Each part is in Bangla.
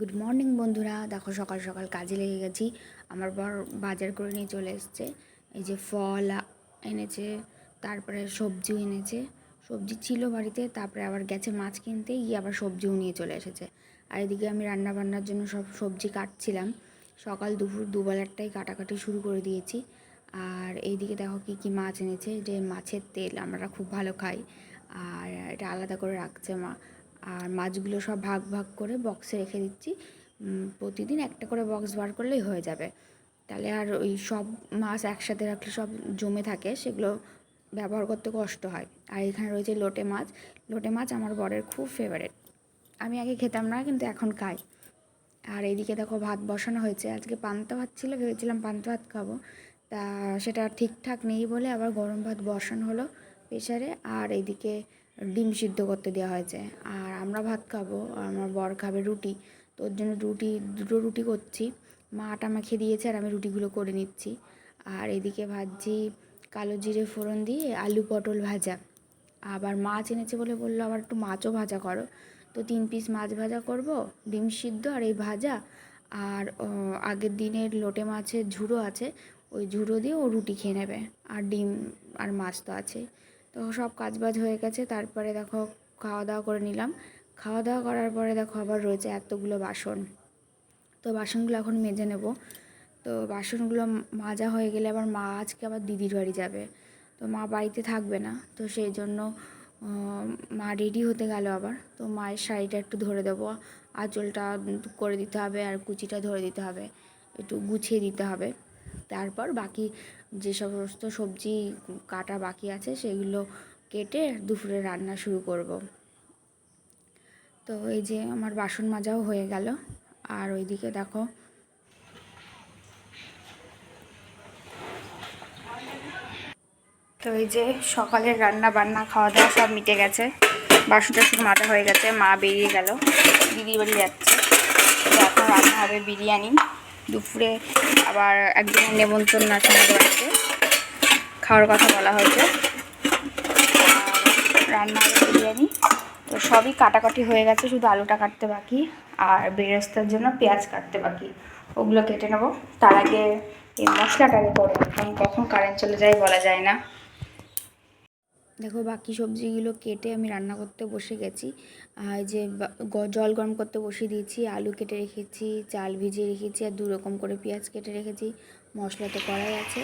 গুড মর্নিং বন্ধুরা। দেখো, সকাল সকাল কাজে লেগে গেছি। আমার বর বাজার করে নিয়ে চলে এসছে। এই যে ফল এনেছে, তারপরে সবজিও এনেছে। সবজি ছিল বাড়িতে, তারপরে আবার গেছে মাছ কিনতে, গিয়ে আবার সবজিও নিয়ে চলে এসেছে। আর এদিকে আমি রান্না বান্নার জন্য সব সবজি কাটছিলাম। সকাল দুপুর দুবেলারটাই কাটাকাটি শুরু করে দিয়েছি। আর এইদিকে দেখো কী কী মাছ এনেছে। যে মাছের তেল আমরা খুব ভালো খাই। আর এটা আলাদা করে রাখছে মা। আর মাছগুলো সব ভাগ ভাগ করে বক্সে রেখে দিচ্ছি। প্রতিদিন একটা করে বক্স বার করলেই হয়ে যাবে। তাহলে আর ওই সব মাছ একসাথে রাখলে সব জমে থাকে, সেগুলো ব্যবহার করতে কষ্ট হয়। আর এখানে রয়েছে লোটে মাছ। লোটে মাছ আমার বরের খুব ফেভারেট আমি আগে খেতাম না, কিন্তু এখন খাই। আর এইদিকে দেখো ভাত বসানো হয়েছে। আজকে পান্তা ভাত ছিল, ভেবেছিলাম পান্তা ভাত খাব। তা সেটা ঠিকঠাক নেই বলে আবার গরম ভাত বসানো হলো প্রেশারে আর এইদিকে ডিম সিদ্ধ করতে দেওয়া হয়েছে। আর আমরা ভাত খাব আর আমার বর খাবে রুটি। তো ওর জন্য রুটি, দুটো রুটি করছি। মা আটা মাখিয়ে দিয়েছে আর আমি রুটিগুলো করে নিচ্ছি। আর এদিকে ভাজছি কালো জিরে ফোড়ন দিয়ে আলু পটল ভাজা। আবার মাছ এনেছে বলে বলল আবার একটু মাছও ভাজা করো। তো তিন পিস মাছ ভাজা করব, ডিম সিদ্ধ আর এই ভাজা। আর আগের দিনের লোটে মাছের ঝুড়ো আছে, ওই ঝুড়ো দিয়ে ও রুটি খেয়ে নেবে। আর ডিম আর মাছ তো আছে তো সব কাজবাজ হয়ে গেছে, তারপরে দেখো খাওয়া দাওয়া করে নিলাম। খাওয়া দাওয়া করার পরে দেখো আবার রয়েছে এতগুলো বাসন। তো বাসনগুলো এখন মেজে নেব। তো বাসনগুলো মাজা হয়ে গেলে আবার মা আজকে আবার দিদির বাড়ি যাবে। তো মা বাড়িতে থাকবে না, তো সেই জন্য মা রেডি হতে গেল আবার। তো মায়ের শাড়িটা একটু ধরে দেবো। আঁচলটা করে দিতে হবে আর কুচিটা ধরে দিতে হবে। একটু গুছিয়ে দিতে হবে। তারপর বাকি যে সমস্ত সবজি কাটা বাকি আছে সেগুলো কেটে দুপুরে রান্না শুরু করব। তো এই যে আমার বাসন মাজাও হয়ে গেল। আর ওইদিকে দেখো, তো এই যে সকালের রান্না বান্না, খাওয়া দাওয়া সব মিটে গেছে। বাসন টাসন মাজা হয়ে গেছে, মা বেরিয়ে গেল দিদি বাড়ি যাচ্ছে। এখন রান্না হবে বিরিয়ানি। দুপুরে আবার একদিনের নেমন্তন্ন আছে আমাদের বাড়িতে। খাওয়ার কথা বলা হয়েছে। রান্না বিরিয়ানি। তো সবই কাটাকাটি হয়ে গেছে, শুধু আলুটা কাটতে বাকি আর বেরেস্তার জন্য পেঁয়াজ কাটতে বাকি। ওগুলো কেটে নেব। তার আগে এই মশলাটাকে করে কারণ কখন কারেন্ট চলে যায় বলা যায় না। দেখো, বাকি সবজিগুলো কেটে আমি রান্না করতে বসে গেছি। আর যে জল গরম করতে বসিয়ে দিয়েছি, আলু কেটে রেখেছি, চাল ভিজিয়ে রেখেছি, আর দু রকম করে পেঁয়াজ কেটে রেখেছি। মশলা তো করাই আছে।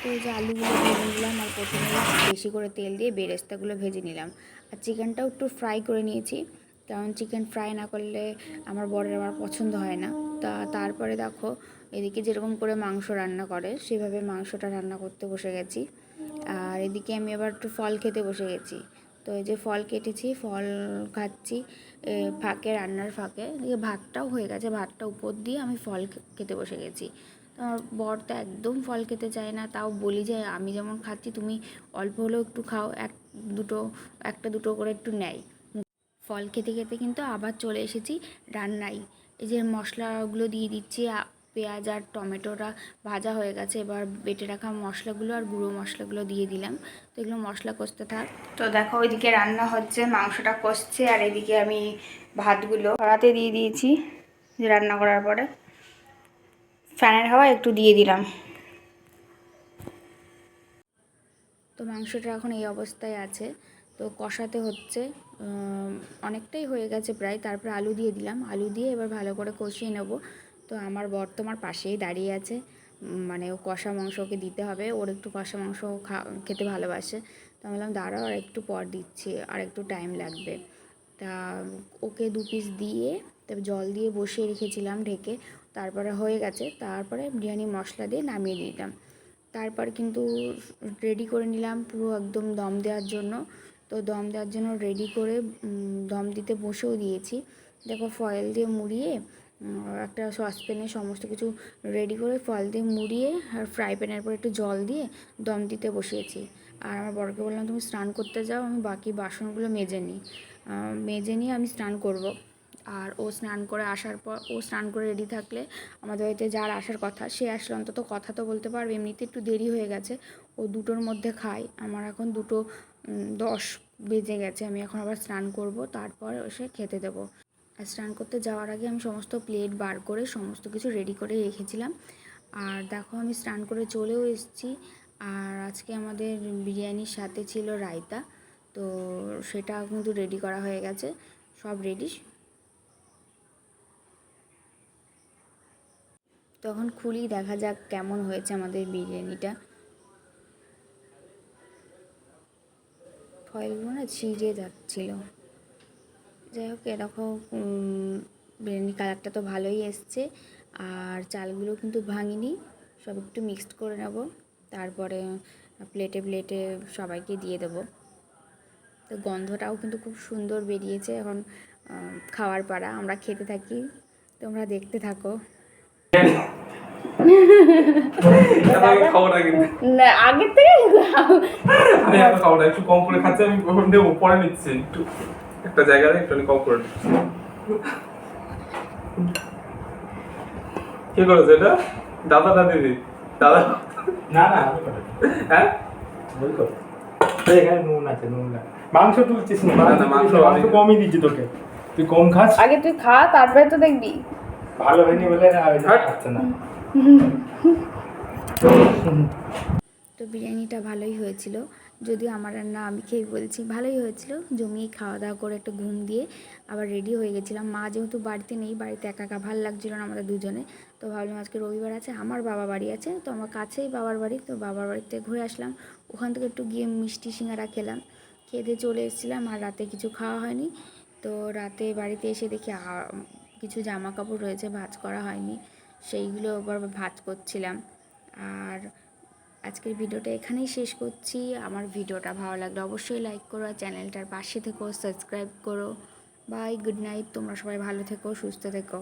তো যে আলুগুলো ভেজে নিলাম আর প্রথমে বেশি করে তেল দিয়ে বেরেস্তাগুলো ভেজে নিলাম। আর চিকেনটাও একটু ফ্রাই করে নিয়েছি, কারণ চিকেন ফ্রাই না করলে আমার বরের আমার পছন্দ হয় না। তা, তারপরে দেখো, এদিকে যেরকম করে মাংস রান্না করে, সেভাবে মাংসটা রান্না করতে বসে গেছি। আর এদিকে আমি আবার একটু ফল খেতে বসে গেছি। তো এই যে ফল কেটেছি, ফল খাচ্ছি ফাঁকে, রান্নার ফাঁকে। এদিকে ভাতটাও হয়ে গেছে, ভাতটা উপর দিয়ে আমি ফল খেতে বসে গেছি। আমার বর তো একদম ফল খেতে চায় না, তাও বলি যে আমি যেমন খাচ্ছি, তুমি অল্প হলেও একটু খাও, এক দুটো, একটা দুটো করে একটু নেয়। ফল খেতে খেতে কিন্তু আবার চলে এসেছি রান্নায়। এই যে মশলাগুলো দিয়ে দিচ্ছি পেঁয়াজ আর টমেটোটা ভাজা হয়ে গেছে। এবার বেটে রাখা মশলাগুলো আর গুঁড়ো মশলাগুলো দিয়ে দিলাম। তো এগুলো মশলা কষতে থাক। তো দেখো ওইদিকে রান্না হচ্ছে মাংসটা কষছে আর এদিকে আমি ভাতগুলো কড়াতে দিয়ে দিয়েছি যে রান্না করার পরে। ফ্যানের হাওয়া একটু দিয়ে দিলাম। তো মাংসটা এখন এই অবস্থায় আছে। তো কষাতে হচ্ছে অনেকটাই হয়ে গেছে প্রায়। তারপরে আলু দিয়ে দিলাম। আলু দিয়ে এবার ভালো করে কষিয়ে নেব। তো আমার বর তো আমার পাশেই দাঁড়িয়ে আছে। মানে ও কষা মাংস ওকে দিতে হবে। ওর একটু কষা মাংস খা, খেতে ভালোবাসে। তো আমি বললাম, দাঁড়াও, আর একটু পর দিচ্ছি। আর একটু টাইম লাগবে। তা ওকে দু পিস দিয়ে তারপর জল দিয়ে বসিয়ে রেখেছিলাম ঢেকে। তারপরে হয়ে গেছে। তারপরে বিরিয়ানি মশলা দিয়ে নামিয়ে দিলাম তারপর কিন্তু রেডি করে নিলাম পুরো একদম দম দেওয়ার জন্য। তো দম দেওয়ার জন্য রেডি করে দম দিতে বসেও দিয়েছি। দেখো ফয়েল দিয়ে মুড়িয়ে একটা সসপ্যানে সমস্ত কিছু রেডি করে ফল দিয়ে মুড়িয়ে আর ফ্রাই প্যানের পর একটু জল দিয়ে দম দিতে বসিয়েছি। আর আমার বরকে বললাম, তুমি স্নান করতে যাও, আমি বাকি বাসনগুলো মেজে নিই। মেজে নিয়ে আমি স্নান করব। আর ও স্নান করে আসার পর, ও স্নান করে রেডি থাকলে আমাদের বাড়িতে যার আসার কথা, সে আসলে অন্তত কথা তো বলতে পারবে। এমনিতে একটু দেরি হয়ে গেছে। ও দুটোর মধ্যে খায়। আমার এখন দুটো দশ বেজে গেছে। আমি এখন আবার স্নান করব, তারপর এসে খেতে দেবো। স্নান করতে যাওয়ার আগে আমি সমস্ত প্লেট বার করে সমস্ত কিছু রেডি করে রেখেছিলাম। আর দেখো আমি স্নান করে চলেও এসেছি। আর আজকে আমাদের বিরিয়ানির সাথে ছিল রায়তা। তো সেটা কিন্তু রেডি করা হয়ে গেছে। সব রেডি। তখন খুলি দেখা যাক কেমন হয়েছে আমাদের বিরিয়ানিটা। ফয়েলগুলো না ছিঁড়ে যাচ্ছিল। যাই হোক এরকম উম, বিরিয়ানি কালারটা তো ভালোই এসছে। আর চালগুলো কিন্তু ভাঙিনি সব একটু মিক্সড করে নেব। তারপরে প্লেটে প্লেটে সবাইকে দিয়ে দেবো। তো গন্ধটাও কিন্তু খুব সুন্দর বেরিয়েছে এখন খাওয়ার পাড়া। আমরা খেতে থাকি তোমরা দেখতে থাকো। আগের থেকে আমি না একটু কম করে খাচ্ছি আমি পরে নিচ্ছি একটু। একটা জায়গায় একটু কম করে। কি করেছে এটা? দাদা না দিদি? দাদা? না না হ্যাঁ? এখানে নুন আছে নুন না। মাংস তুলছিস না? না, মাংস মাংস কমই দিচ্ছি তোকে। তুই কম খাস? আগে তুই খা তারপরে তো দেখবি। ভালো হয়নি বলে না ওই খাচ্ছে না। তো বিরিয়ানিটা ভালোই হয়েছিল। যদিও আমার রান্না আমি খেয়ে বলছি, ভালোই হয়েছিল। জমিয়ে খাওয়া দাওয়া করে একটু ঘুম দিয়ে আবার রেডি হয়ে গেছিলাম। মা যেহেতু বাড়িতে নেই, বাড়িতে একা একা ভালো লাগছিল না আমাদের দুজনে, তো ভাবলাম আজকে রবিবার আছে, আমার বাবা বাড়ি আছে, তো আমার কাছেই বাবার বাড়ি, তো বাবার বাড়িতে ঘুরে আসলাম। ওখান থেকে একটু গিয়ে মিষ্টি সিঙ্গারা খেলাম। খেয়ে চলে এসেছিলাম, আর রাতে কিছু খাওয়া হয়নি। তো রাতে বাড়িতে এসে দেখি কিছু জামা কাপড় রয়েছে, ভাজ করা হয়নি। সেইগুলো আবার ভাজ করছিলাম। আর আজকের ভিডিওটা এখানেই শেষ করছি। আমার ভিডিওটা ভালো লাগলে অবশ্যই লাইক করো আর চ্যানেলটার পাশে থেকো সাবস্ক্রাইব করো। বাই গুড নাইট তোমরা সবাই ভালো থেকো, সুস্থ থেকো।